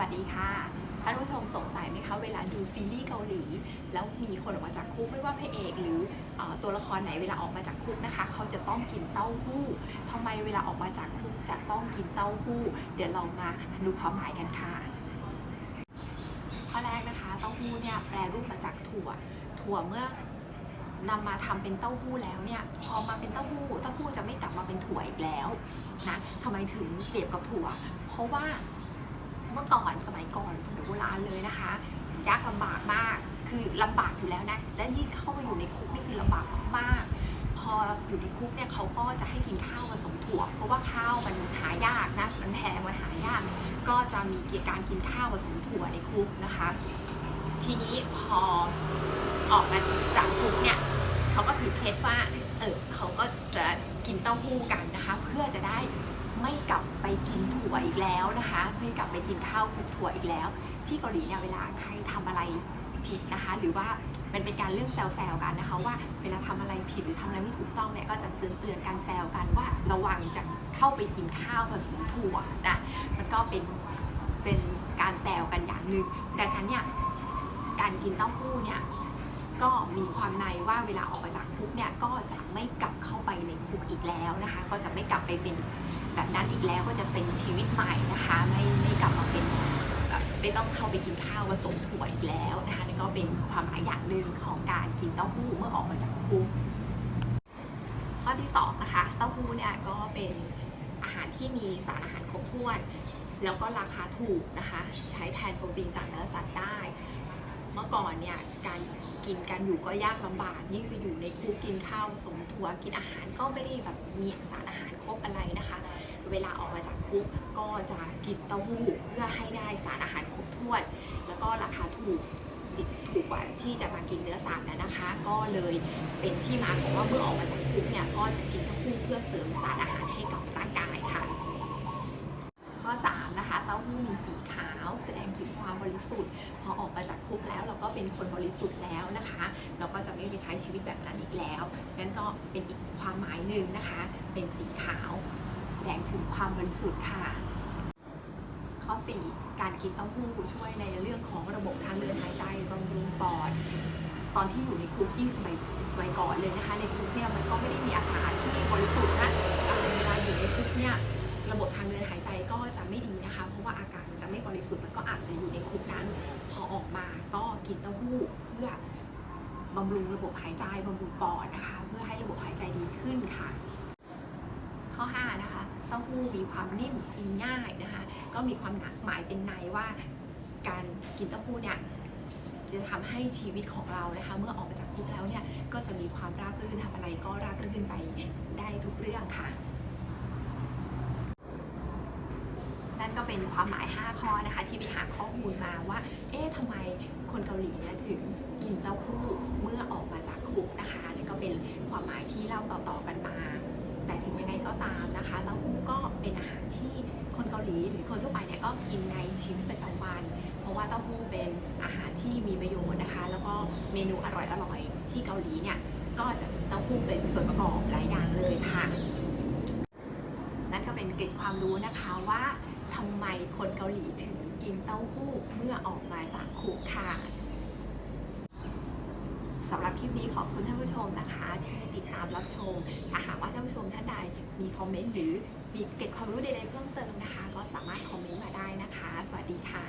วัสดีค่ะ ท่านผู้ชมสงสัยไหมคะเวลาดูซีรีส์เกาหลี แล้วมีคนออกมาจากคุกไม่ว่าพระเอกหรือออตัวละครไหนเวลาออกมาจากคุกนะคะ เขาจะต้องกินเต้าหู้ทำไมเวลาออกมาจากคุกจะต้องกินเต้าหู้ เดี๋ยวเรามาดูความหมายกันค่ะ ข้อแรกนะคะเต้าหู้เนี่ยแปรรูปมาจากถั่ว ถั่วเมื่อนำมาทำเป็นเต้าหู้แล้วเนี่ยพอมาเป็นเต้าหู้เต้าหู้จะไม่กลับมาเป็นถั่วอีกแล้วนะทำไมถึงเปรียบกับถั่ว เพราะว่า เมื่อก่อนสมัยก่อนสมัยโบราณเลยนะคะยากลำบากมาก คือลำบากอยู่แล้วนะและยิ่งเข้ามาอยู่ในคุกนี่คือลำบากมากพออยู่ในคุกเนี่ยเขาก็จะให้กินข้าวผสมถั่ว เพราะว่าข้าวมันหายากนะมันแพงมันหายาก ก็จะมีเกี่ยวการกินข้าวผสมถั่วในคุกนะคะ ทีนี้พอออกมาจากคุกเนี่ยเขาก็ถือเคล็ดว่าเออเขาก็จะกินเต้าหู้กันนะคะ เพื่อจะได้ ไม่กลับไปกินถั่วอีกแล้วนะคะ ไม่กลับไปกินข้าวคลุกถั่วอีกแล้ว ที่เกาหลีเนี่ยเวลาใครทำอะไรผิดนะคะ หรือว่ามันเป็นการเรื่องแซวๆกันนะคะ ว่าเวลาทำอะไรผิดหรือทำอะไรไม่ถูกต้องเนี่ยก็จะเตือนเตือนๆกันแซวกันว่าระวังจะเข้าไปกินข้าวผสมถั่วนะมันก็เป็นเป็นการแซวกันอย่างหนึ่งดังนั้นเนี่ยการกินเต้าหู้เนี่ยก็มีความในว่าเวลาออกมาจากคุกเนี่ยก็จะไม่กลับเข้าไปในคุกอีกแล้วนะคะ ก็จะไม่กลับไปเป็น แบบนั้นอีกแล้วก็จะเป็นชีวิตใหม่นะคะ ไม่ไม่กลับมาเป็นแบบไม่ต้องเข้าไปกินข้าวผสมถั่วอีกแล้วนะคะนี่ก็เป็นความหมายอย่างหนึ่งของการกินเต้าหู้เมื่อออกมาจากคุกข้อที่สองนะคะเต้าหู้เนี่ยก็เป็นอาหารที่มีสารอาหารครบถ้วน แล้วก็ราคาถูกนะคะ ใช้แทนโปรตีนจากเนื้อสัตว์ได้ เมื่อก่อนเนี่ยการกินการอยู่ก็ยากลำบากยิ่งไปอยู่ในคุกกินข้าวสมถั่วกินอาหารก็ไม่ได้แบบมีสารอาหารครบอะไรนะคะ เวลาออกมาจากคุกก็จะกินเต้าหู้เพื่อให้ได้สารอาหารครบถ้วน แล้วก็ราคาถูกถูกกว่าที่จะมากินเนื้อสัตว์นะนะคะ ก็เลยเป็นที่มาของว่าเมื่อออกมาจากคุกเนี่ยก็จะกินเต้าหู้เพื่อเสริมสารอาหารให้กับร่างกายค่ะ ข้อ3นะคะเต้าหู้มีสีขาว บริสุทธิ์ พอออกมาจากคุกแล้วเราก็เป็นคนบริสุทธิ์แล้วนะคะ เราก็จะไม่ไปใช้ชีวิตแบบนั้นอีกแล้วนั่นก็เป็นอีกความหมายหนึ่งนะคะ เป็นสีขาวแสดงถึงความบริสุทธิ์ค่ะ ข้อ 4 การกินเต้าหู้ช่วยในเรื่องของระบบทางเดินหายใจบำรุงปอดตอนที่อยู่ในคุกยิ่งสมัยสมัยก่อนเลยนะคะ ในคุกเนี่ยมันก็ไม่ได้มีอากาศที่บริสุทธิ์นะเวลาอยู่ในคุกเนี่ยระบบทางเดินหายใจก็จะไม่ดีนะคะ เพราะว่าอากาศมันจะไม่บริสุทธิ์มันก็อาจจะาหู้เพื่อบำรุงระบบหายใจบำรุงปอดนะคะ เพื่อให้ระบบหายใจดีขึ้นค่ะ ข้อ 5 นะคะเต้าหู้มีความนิ่มกินง่ายนะคะ ก็มีความหนักหมายเป็นในว่า การกินเต้าหู้เนี่ยจะทำให้ชีวิตของเรานะคะ เมื่อออกมาจากคุกแล้วเนี่ยก็จะมีความราบรื่นทำอะไรก็ราบรื่นไปได้ทุกเรื่องค่ะ นั่นก็เป็นความหมาย 5 ข้อนะคะ ที่ไปหาข้อมูลมาว่า เอ๊ะทำไม คนเกาหลีเนี่ยถึงกินเต้าหู้เมื่อออกมาจากคุกนะคะนั่ก็เป็นความหมายที่เล่าต่อๆกันมา แต่ถึงยังไงก็ตามนะคะ เต้าหู้ก็เป็นอาหารที่คนเกาหลีหรือคนทั่วไปเนี่ยก็กินในชีวิตประจำวัน เพราะว่าเต้าหู้เป็นอาหารที่มีประโยชน์นะคะ แล้วก็เมนูอร่อยๆที่เกาหลีเนี่ยก็จะมีเต้าหู้เป็นส่วนประกอบหลายอย่างเลยค่ะ นั่นก็เป็นเกร็ดความรู้นะคะว่าทำไมคนเกาหลีถึงกินเต้าหู้เมื่อออกมาจาก คุกค่ะสำหรับคลิปนี้ขอบคุณท่านผู้ชมนะคะ ที่ติดตามรับชมถ้าหากว่าท่านผู้ชมท่านใดมีคอมเมนต์หรือมีเก็บความรู้ใดๆเพิ่มเติมนะคะ ก็สามารถคอมเมนต์มาได้นะคะ สวัสดีค่ะ